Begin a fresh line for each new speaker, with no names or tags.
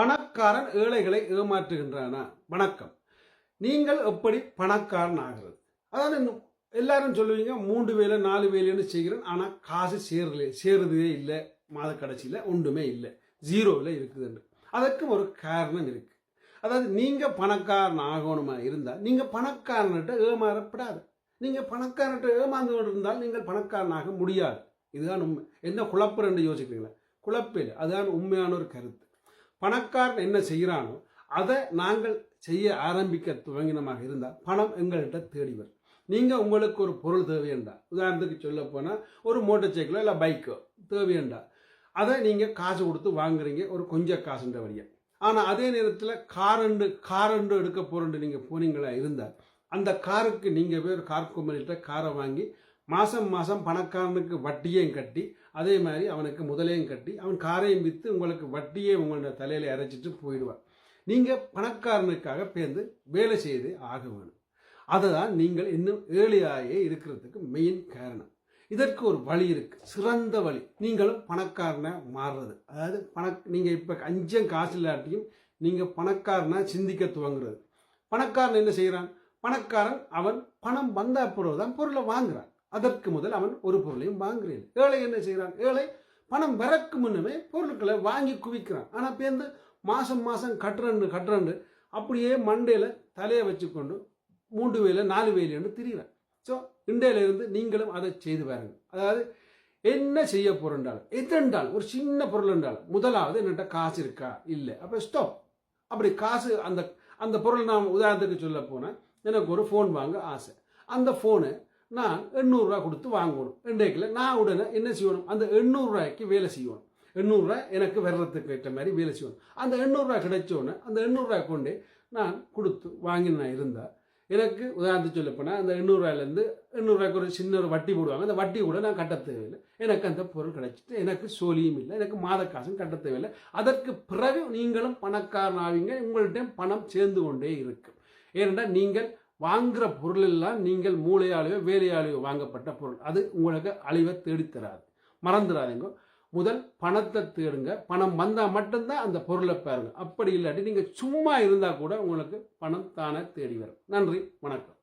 பணக்காரன் ஏழைகளை ஏமாற்றுகின்றானா? வணக்கம். நீங்கள் எப்படி பணக்காரன் ஆகிறது அதாவது இன்னும் எல்லாரும் சொல்லுவீங்க மூன்று வேலை நாலு வேலைன்னு செய்கிறேன் ஆனால் காசு சேரல சேருதே இல்லை மாத கடைசியில் ஒன்றுமே இல்லை ஜீரோவில் இருக்குதுன்னு அதற்கும் ஒரு காரணம் இருக்குது அதாவது நீங்கள் பணக்காரன் ஆகணுமா இருந்தால் நீங்கள் பணக்காரன்கிட்ட ஏமாறப்படாது. நீங்கள் பணக்காரன்கிட்ட ஏமாந்து கொண்டு இருந்தால் நீங்கள் பணக்காரனாக முடியாது. இதுதான் உண்மை. என்ன குழப்பம் ரெண்டு யோசிக்கிறீங்களா? குழப்பில் அதுதான் உண்மையான ஒரு கருத்து. பணக்காரன் என்ன செய்கிறானோ அதை நாங்கள் செய்ய ஆரம்பிக்க துவங்கினமாக இருந்தால் பணம் எங்கள்கிட்ட தேடி வரும். நீங்கள் உங்களுக்கு ஒரு பொருள் தேவையண்டா? உதாரணத்துக்கு சொல்ல போனால் ஒரு மோட்டர் சைக்கிளோ இல்லை பைக்கோ தேவையண்டா? அதை நீங்கள் காசு கொடுத்து வாங்குறீங்க ஒரு கொஞ்சம் காசுன்ற வழியாக ஆனால் அதே நேரத்தில் காரண்டு காரண்டு எடுக்க போகிறண்டு நீங்கள் போனீங்களா இருந்தால் அந்த காருக்கு நீங்கள் போய் ஒரு கார் கம்பெனிகிட்ட காரை வாங்கி மாதம் மாதம் பணக்காரனுக்கு வட்டியையும் கட்டி அதே மாதிரி அவனுக்கு முதலையும் கட்டி அவன் காரையும் விற்று உங்களுக்கு வட்டியே உங்களோட தலையில் இறைச்சிட்டு போயிடுவான். நீங்கள் பணக்காரனுக்காக பேர்ந்து வேலை செய்து ஆக வேணும். அதுதான் நீங்கள் இன்னும் ஏழையாயே இருக்கிறதுக்கு மெயின் காரணம். இதற்கு ஒரு வழி இருக்குது சிறந்த வழி. நீங்களும் பணக்காரனை மாறுறது. அதாவது பண நீங்கள் இப்போ அஞ்சம் காசு இல்லாட்டியும் நீங்கள் பணக்காரனா சிந்திக்க துவங்குறது. பணக்காரன் என்ன செய்கிறான் பணக்காரன் அவன் பணம் வந்த அப்புறம் தான் பொருளை வாங்குறான். அதற்கு முதல் அவன் ஒரு பொருளையும் வாங்குறேன் ஏழை என்ன செய்கிறான்? ஏழை பணம் வரக்கு முன்னமே பொருட்களை வாங்கி குவிக்கிறான். ஆனால் பேருந்து மாதம் மாதம் கட்டுறண்டு கட்டுறண்டு அப்படியே மண்டையில் தலையை வச்சுக்கொண்டு மூன்று வேலை நாலு வேலைன்னு திரிகிறான் ஸோ இண்டையிலிருந்து நீங்களும் அதை செய்து பாருங்க. அதாவது என்ன செய்ய போறேன்றாலும் எதென்றாலும் ஒரு சின்ன பொருள் என்றாலும் முதலாவது என்னட்ட காசு இருக்கா? இல்லை. அப்போ ஸ்டாப் அப்படி காசு அந்த அந்த பொருள் நான் உதாரணத்துக்கு சொல்ல போனால் எனக்கு ஒரு ஃபோன் வாங்க ஆசை. அந்த ஃபோனு நான் எண்ணூறுரூவா கொடுத்து வாங்கணும். இன்றைக்குல நான் உடனே என்ன செய்யணும்? அந்த எண்ணூறுரூவாய்க்கு வேலை செய்யணும். எண்ணூறுரூவா எனக்கு வர்றதுக்கு ஏற்ற மாதிரி வேலை செய்யணும். அந்த எண்ணூறுரூவா கிடைச்சோன்னே அந்த எண்ணூறுரூவா கொண்டு நான் கொடுத்து வாங்கி நான் இருந்தால் எனக்கு உதாரணத்துக்கு சொல்ல போனால் அந்த எண்ணூறுரூவாயிலேருந்து எண்ணூறுரூவாய்க்கு ஒரு சின்ன ஒரு வட்டி போடுவாங்க. அந்த வட்டி கூட நான் கட்ட தேவையில்லை. எனக்கு அந்த பொருள் கிடைச்சிட்டு எனக்கு சோழியும் இல்லை. எனக்கு மாத காசும் கட்ட தேவையில்லை. அதற்கு பிறகு நீங்களும் பணக்காரன் ஆவீங்க. உங்கள்கிட்ட பணம் சேர்ந்து கொண்டே இருக்கும். ஏனென்றால் நீங்கள் வாங்குகிற பொருள் எல்லாம் நீங்கள் மூளையாலேயோ வேலையாலேயோ வாங்கப்பட்ட பொருள். அது உங்களுக்கு அழிவை தேடித்தராது மறந்துடாதீங்க. முதல் பணத்தை தேடுங்க. பணம் வந்தால் மட்டும்தான் அந்த பொருளை பாருங்க. அப்படி இல்லாட்டி நீங்கள் சும்மா இருந்தால் கூட உங்களுக்கு பணம் தானே தேடி வரும். நன்றி. வணக்கம்.